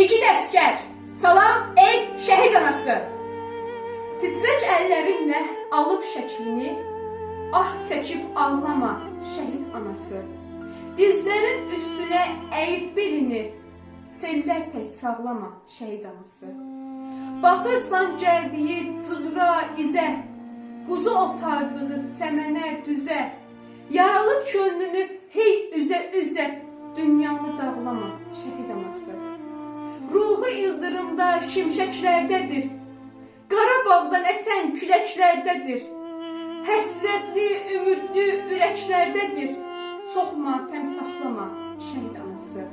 Salam igid əskər, salam el şəhid anası. Titrək əllərinlə alıb şəklini, ah çəkib ağlama şəhid anası. Dizlərin üstünə əyib belini, sellər tək sağlama şəhid anası. Baxırsan gəldiyi cığra izə, quzu otardığı çəmənə düzə, yaralı könlünü hey üzə üzə, ildırımda şimşəklərdədir. Qarabağdan əsən küləklərdədir. Həsrətli, ümidli ürəklərdədir. Çox matəm saxlama şəhid anası.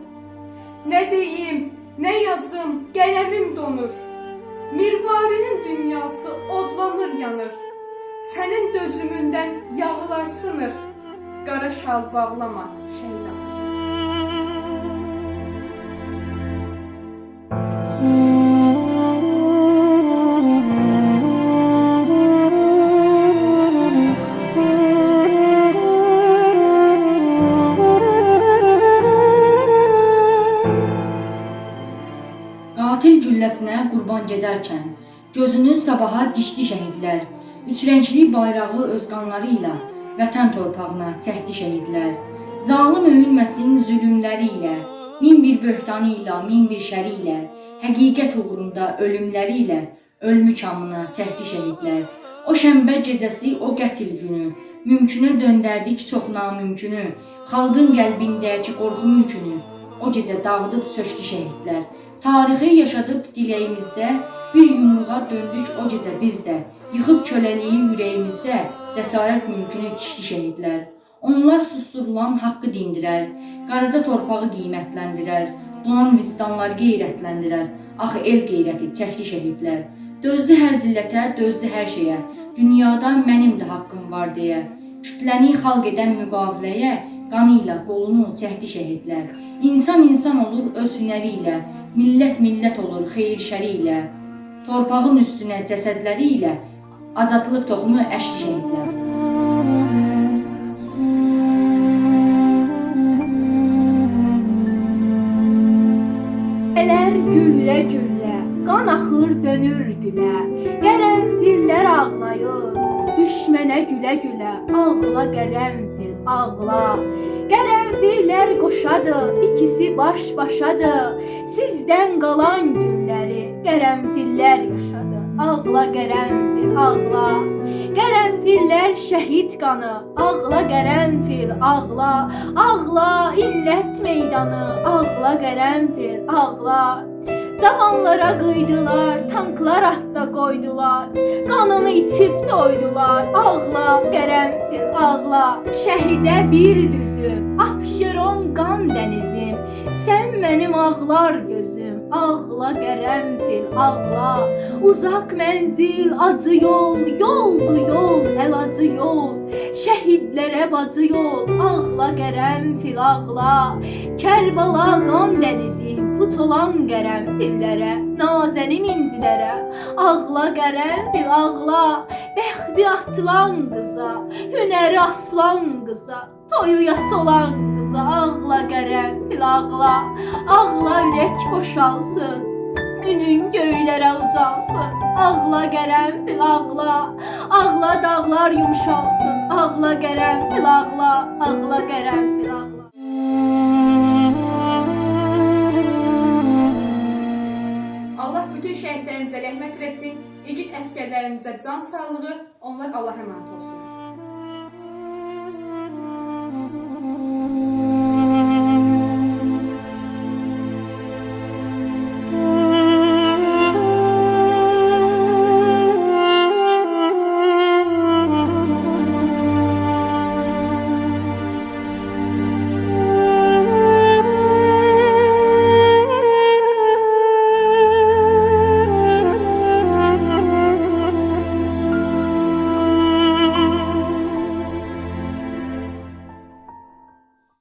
Nə deyim, nə yazım, qələmim donur. Mirvarinin dünyası odlanır, yanır. Sənin dözümündən yağlar sınır. Qara şal bağlama şəhid anası. Gözünü sabaha dikdi şəhidlər. Üçrəngli bayrağı öz qanları ilə vətən torpağına çəkdi şəhidlər. Zalım öyünməsin zülümləri ilə, min bir böhtanı ilə, min bir şəri ilə, həqiqət uğrunda ölümləri ilə ölmü kamına çəkdi şəhidlər. O şənbə gecəsi, o qətil günü, mümkünə döndərdik çox namümkünü, xalqın qəlbindəki qorxu mülkünü, o gecə dağıdıb sökdü şəhidlər. Tarixi yaşadıb diləyimizdə, bir yumruğa döndük o gecə biz də. Yıxıb köləliyi ürəyimizdə, cəsarət mülkünü tikdi şəhidlər. Onlar susturulan haqqı dindirər, qaraca torpağı qiymətləndirər, donan vicdanları qeyrətləndirər. Axı el qeyrəti çəkdi şəhidlər. Dözdü hər zillətə, dözdü hər şeyə. Dünyada mənim də haqqım var deyə. Kütləni xalq edən müqaviləyə qanı ilə qolunu çəkdi şəhidlər. İnsan insan olur öz hünəri ilə, millət millət olur xeyir şəri ilə. Torpağın üstünə cəsədləri ilə azadlıq toxumu əşdi şəhidlər. Ələr güllə güllə, qan axır dönür gülə. Qərənfillər ağlayır, düşmənə gülə gülə. Ağla qərənfil, ağla. Qərənfillər qoşadır, ikisi baş başadır. Sizdən qalan gülləri qərənfillər yaşadı. Ağla qərənfil, ağla. Qərənfillər şəhid qanı, ağla qərənfil, ağla. Ağla illət meydanı, ağla qərənfil, ağla. Cavanlara qıydılar, tanklar atda qoydular. Qanını içib doydular. Ağla, qərənfil, ağla. Şəhidə bir düzüm, Abşeron qan dənizim. Sən mənim ağlar gözüm. Ağla qərənfil, ağla. Uzaq mənzil, acı yol, yoldu yol, əlacı yol. Şəhidlərə bacı yol, ağla qərənfil, ağla. Kərbala qan dənizim, put olan qərənfillərə, nazənin incilərə. Ağla qərənfil, ağla. Bəxti atılan qıza, hünəri aslan qıza, toyu yas olan qıza, ağla qərənfil, ağla. Ağla ürək boşalsın. Ünün göylərə ucalsın. Ağla qərənfil, ağla. Ağla dağlar yumşalsın. Ağla qərənfil, ağla. Ağla qərənfil, ağla. Allah bütün şəhidlərimizə rəhmət eləsin, igid əskərlərimizə can sağlığı, onlar Allah əmanət olsunlar.